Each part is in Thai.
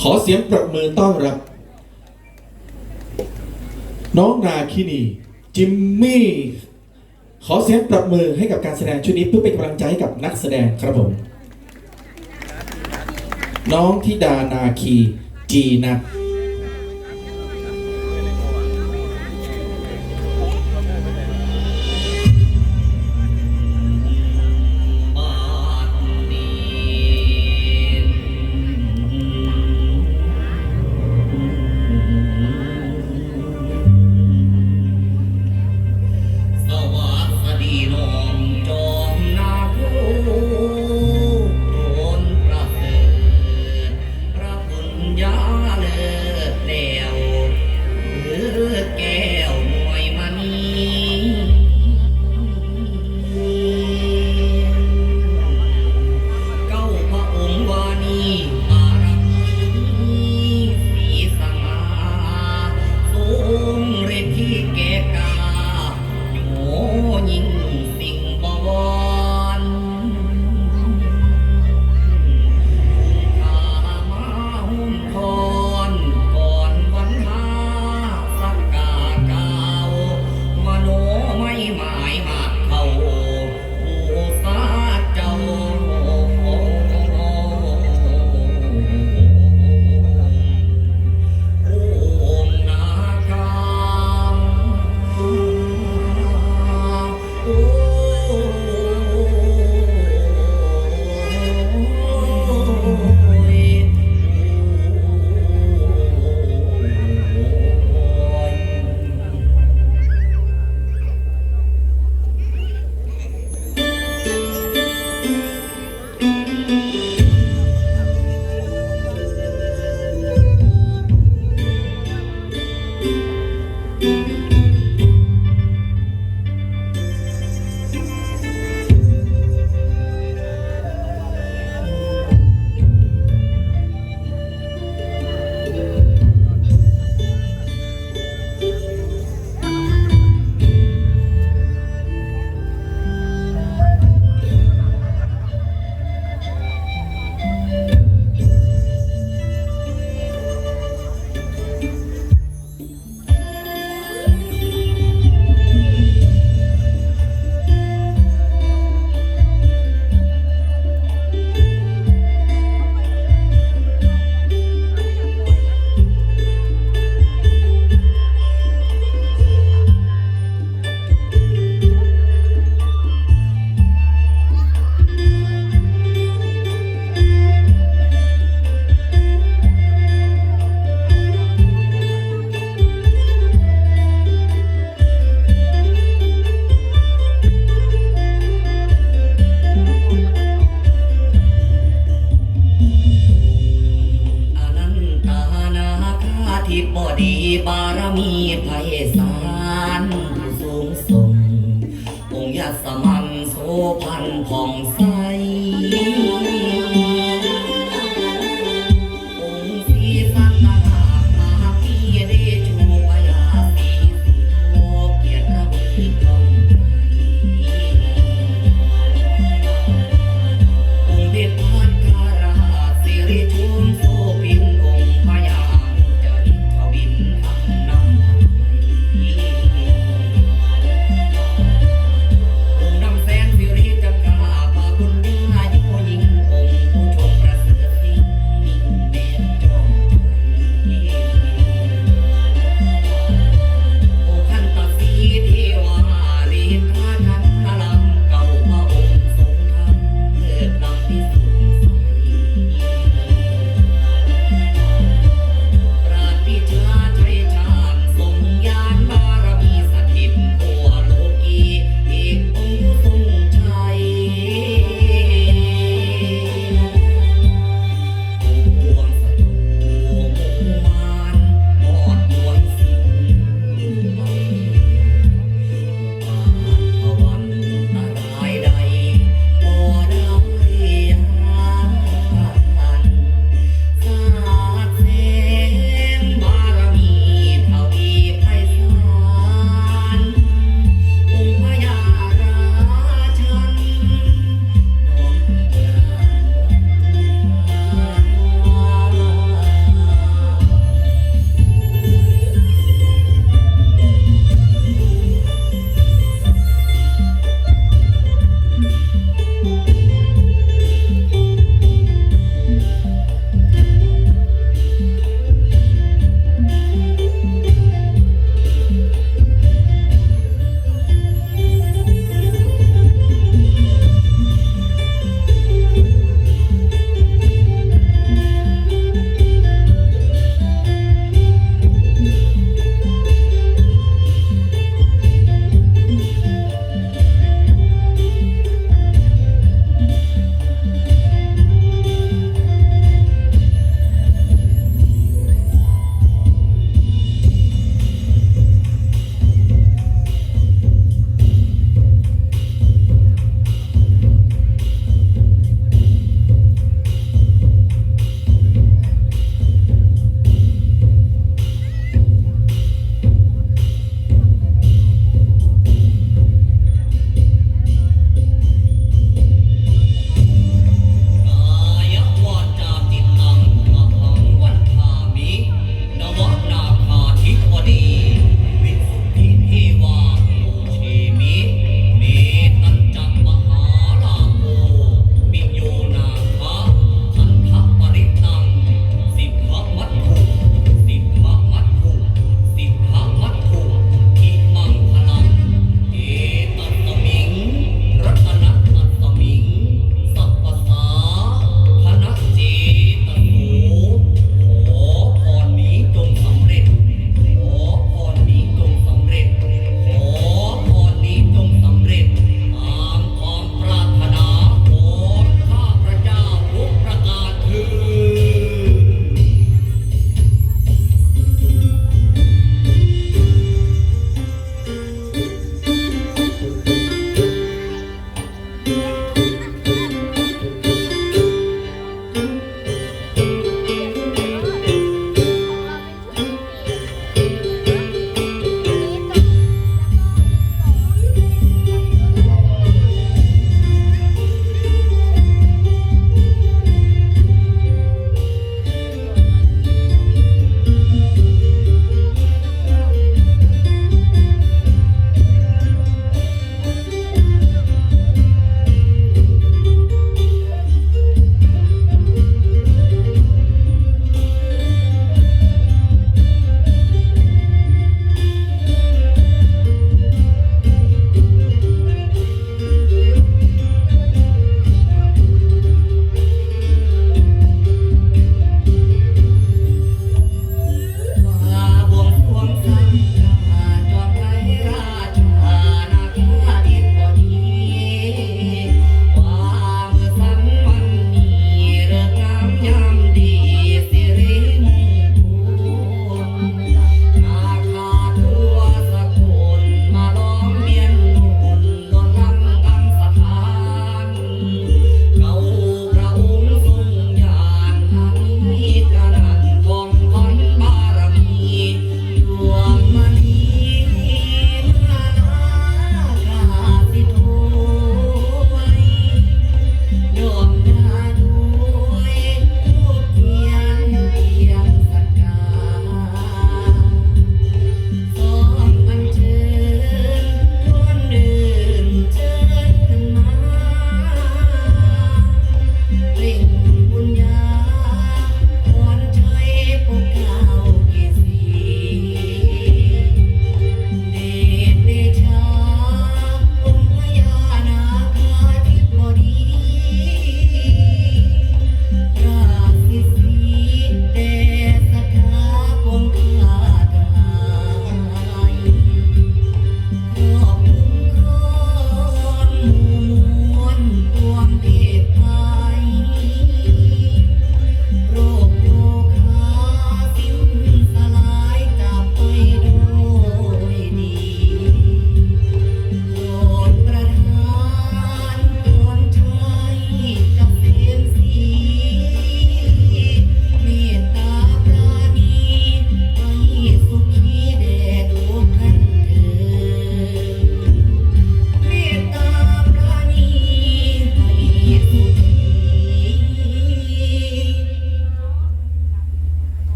ขอเสียงปรบมือต้อนรับ น้องนาคินี จิมมี่ ขอเสียงปรบมือให้กับการแสดงชุดนี้เพื่อเป็นกำลังใจให้กับนักแสดงครับผม น้องทิดานาคีจีนัท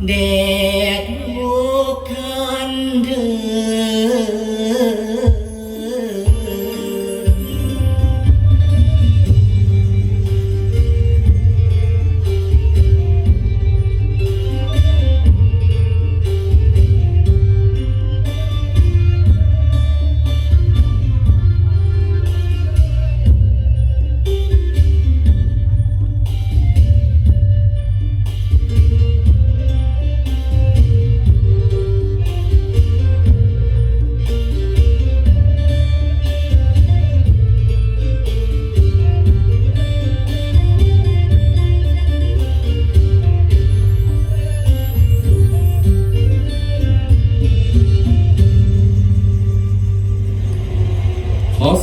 で、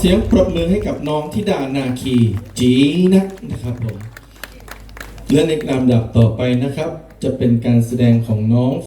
สียงปรบมือให้กับน้องทิดานาคีจีนักนะครับผมและในลำดับต่อไปนะครับ จะเป็นการแสดงของน้อง